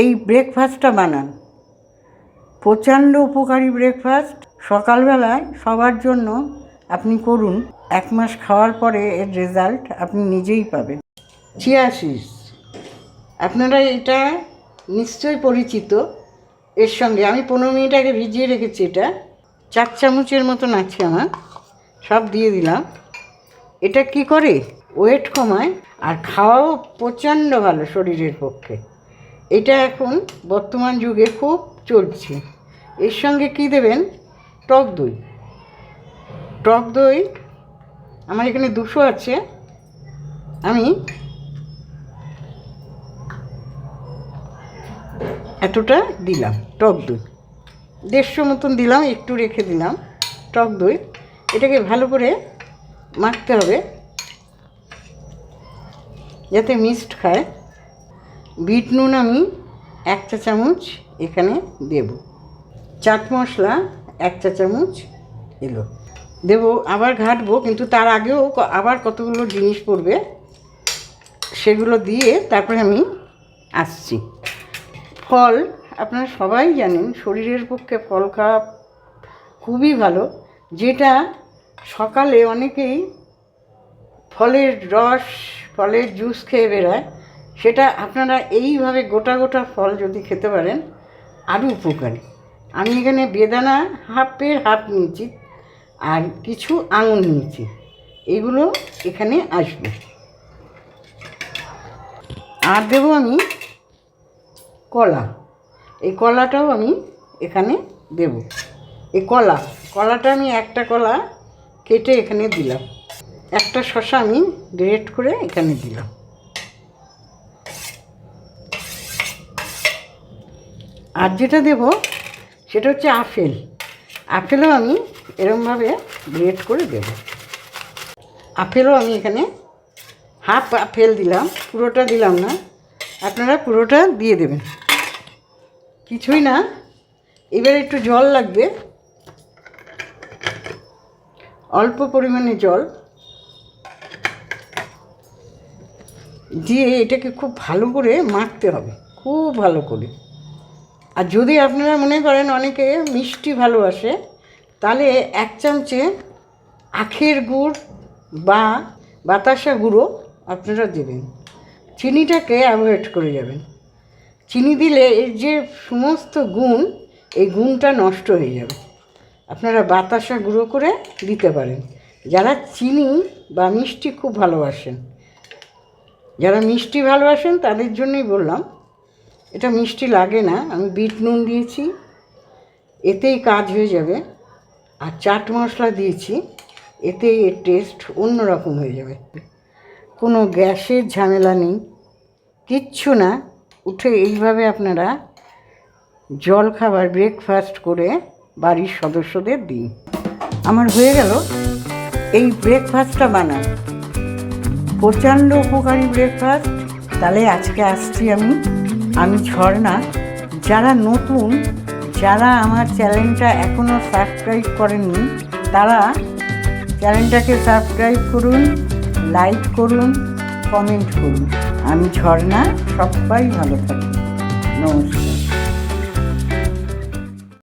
এই ব্রেকফাস্টটা বানান। প্রচণ্ড উপকারী ব্রেকফাস্ট সকালবেলায় সবার জন্য আপনি করুন, এক মাস খাওয়ার পরে এর রেজাল্ট আপনি নিজেই পাবেন। চিয়াশিস আপনারা এটা নিশ্চয়ই পরিচিত। এর সঙ্গে আমি পনেরো মিনিট আগে ভিজিয়ে রেখেছি এটা। চার চামচের মতন আছে আমার। সব দিয়ে দিলাম। এটা কি করে? ওয়েট কমায়। আর খাওয়াও প্রচণ্ড ভালো শরীরের পক্ষে। এটা এখন বর্তমান যুগে খুব চলছে। এর সঙ্গে কি দেবেন? টক দই। টক দই, আমার এখানে দুশো আছে। আমি এতটা দিলাম টক দই। দেড়শো মতন দিলাম, একটু রেখে দিলাম টক দই। এটাকে ভালো করে মাখতে হবে, যাতে মিক্সড খায়। বিট নুন আমি এক চা চামচ এখানে দেব। চাট মশলা এক চা চামচ এলো। দেব, আবার ঘাটবো, কিন্তু তার আগেও আবার কতগুলো জিনিস পড়বে সেগুলো দিয়ে তারপরে আমি আসছি। ফল, আপনারা সবাই জানেন, শরীরের পক্ষে ফল খাওয়া খুবই ভালো। যেটা সকালে অনেকেই ফলের রস, ফলের জুস খেয়ে বেড়ায়। সেটা আপনারা এইভাবে গোটা গোটা ফল যদি খেতে পারেন, আরও উপকারী। আমি এখানে বেদানা হাফের হাফ নিয়েছি আর কিছু আঙুর নিয়েছি। এগুলো এখানে আসবে। আর দেবো আমি কলা। এই কলাটাও আমি এখানে দেব। এই কলা, কলাটা আমি একটা কলা কেটে এখানে দিলাম। একটা শশা আমি গ্রেট করে এখানে দিলাম। আর যেটা দেব, সেটা হচ্ছে আপেল। আপেলও আমি এরমভাবে গ্রেট করে দেব। আপেলও আমি এখানে হাফ আপেল দিলাম, পুরোটা দিলাম না। আপনারা পুরোটা দিয়ে দেবেন। কিছুই না। এবার একটু জল লাগবে। অল্প পরিমাণে জল। দিয়ে এটাকে খুব ভালো করে মাখতে হবে। খুব ভালো করে। আর যদি আপনারা মনে করেন অনেকে মিষ্টি ভালোবাসে, তাহলে এক চামচে আখের গুড় বা বাতাসা গুঁড়ো আপনারা দেবেন। চিনিটাকে অ্যাভয়েড করে যাবেন। চিনি দিলে এর যে সমস্ত গুণ, এই গুণটা নষ্ট হয়ে যাবে। আপনারা বাতাসা গুঁড়ো করে দিতে পারেন। যারা চিনি বা মিষ্টি খুব ভালোবাসেন, যারা মিষ্টি ভালোবাসেন তাদের জন্যই বললাম এটা মিষ্টি লাগে না, আমি বিট নুন দিয়েছি, এতেই কাজ হয়ে যাবে। আর চাট মশলা দিয়েছি এতে এর টেস্ট অন্যরকম হয়ে যাবে। কোনো গ্যাসের ঝামেলা নেই, কিচ্ছু না। উঠে এইভাবে আপনারা জল খাবার ব্রেকফাস্ট করে বাড়ির সদস্যদের দিন। আমার হয়ে গেল, এই ব্রেকফাস্টটা বানান। প্রচণ্ড উপকারী ব্রেকফাস্ট তাহলে আজকে আসছি আমি। আমি ঝর্ণা। যারা নতুন, যারা আমার চ্যানেলটা এখনও সাবস্ক্রাইব করেননি, তারা চ্যানেলটাকে সাবস্ক্রাইব করুন, লাইক করুন, কমেন্ট করুন। আমি ঝর্ণা, সবাই ভালো থাকি নমস্কার।